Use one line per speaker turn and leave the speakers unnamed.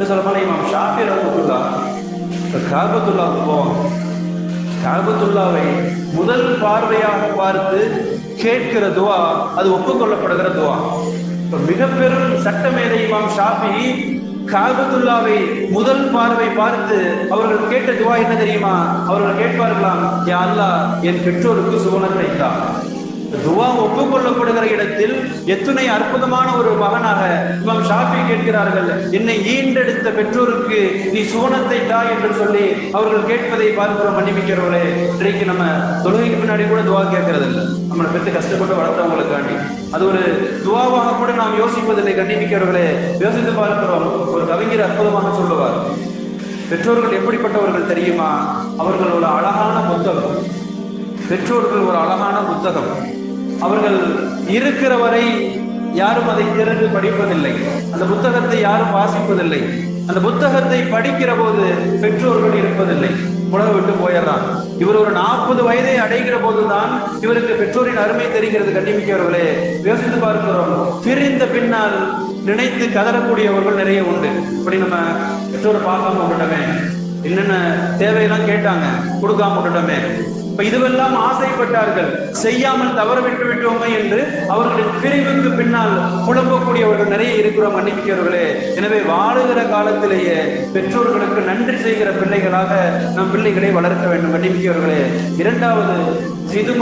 இந்த சொல்லப்போனால் இமாம் ஷாஃபி ரஹமத்துல்லா காபத்துல்லாவுக்கு போவாங்க காபத்துல்லாவை முதல் பார்வையாக பார்த்து கேட்கிற துவா அது ஒப்புக்கொள்ளப்படுகிற துவா. இப்போ மிக பெரும் சட்டமேதை இமாம் ஷாஃபி காபத்துல்லாவை முதல் பார்வை பார்த்து அவர்கள் கேட்ட துவா என்ன தெரியுமா? அவர்கள் கேட்பார்களாம் யா அல்லாஹ் என் பெற்றோருக்கு சுவனத்தை தான் துவா ஒப்புக்கொள்ளப்படுகிற இடத்தில் எத்தனை அற்புதமான ஒரு மகனாக இமாம் ஷாஃபி கேட்கிறார்கள் என்னை ஈண்டெடுத்த பெற்றோருக்கு நீ சோனத்தை தா என்று சொல்லி அவர்கள் கேட்பதை பார்க்கிறோம் மன்னிப்பிக்கிறவர்களே. இன்றைக்கு நம்ம தொழுகைக்கு பின்னாடி கூட துவா கேட்கறது இல்லை. நம்மளை பெற்று கஷ்டப்பட்டு வளர்த்தவங்களுக்காண்டி. அது ஒரு துவாவாக கூட நாம் யோசிப்பதில்லை கண்டிப்பிக்கிறவர்களே யோசித்து பார்க்கிறோம் ஒரு கவிஞர் அற்புதமாக சொல்லுவார் பெற்றோர்கள் எப்படிப்பட்டவர்கள் தெரியுமா? அவர்கள் ஒரு அழகான புத்தகம். பெற்றோர்கள் ஒரு அழகான புத்தகம். அவர்கள் இருக்கிற வரை யாரும் அதை திறந்து படிப்பதில்லை. அந்த புத்தகத்தை யாரும் வாசிப்பதில்லை. அந்த புத்தகத்தை படிக்கிற போது பெற்றோர்கள் இருப்பதில்லை. உலக விட்டு போயிடறான். இவர் ஒரு நாற்பது வயதை அடைகிற போதுதான் இவருக்கு பெற்றோரின் அருமை தெரிகிறது கண்டிப்பிக்கவர்களே யோசித்து பார்க்கிறோம். பிரிந்த பின்னால் நினைத்து கதறக்கூடியவர்கள் நிறைய உண்டு. இப்படி நம்ம பெற்றோரை பார்க்காம விட்டுட்டோமே. என்னென்ன தேவையெல்லாம் கேட்டாங்க கொடுக்காம விட்டுட்டோமே. இப்ப இதுவெல்லாம் ஆசைப்பட்டார்கள். செய்யாமல் தவற விட்டு விட்டோமே என்று அவர்களின் பிரிவுக்கு பின்னால் புலம்பக்கூடியவர்கள் நிறைய இருக்கிறோம் மன்னிக்கிறவர்களே எனவே வாழுகிற காலத்திலேயே பெற்றோர்களுக்கு நன்றி செய்கிற பிள்ளைகளாக நம் பிள்ளைகளை வளர்க்க வேண்டும் மன்னிக்கிறவர்களே இரண்டாவது சிது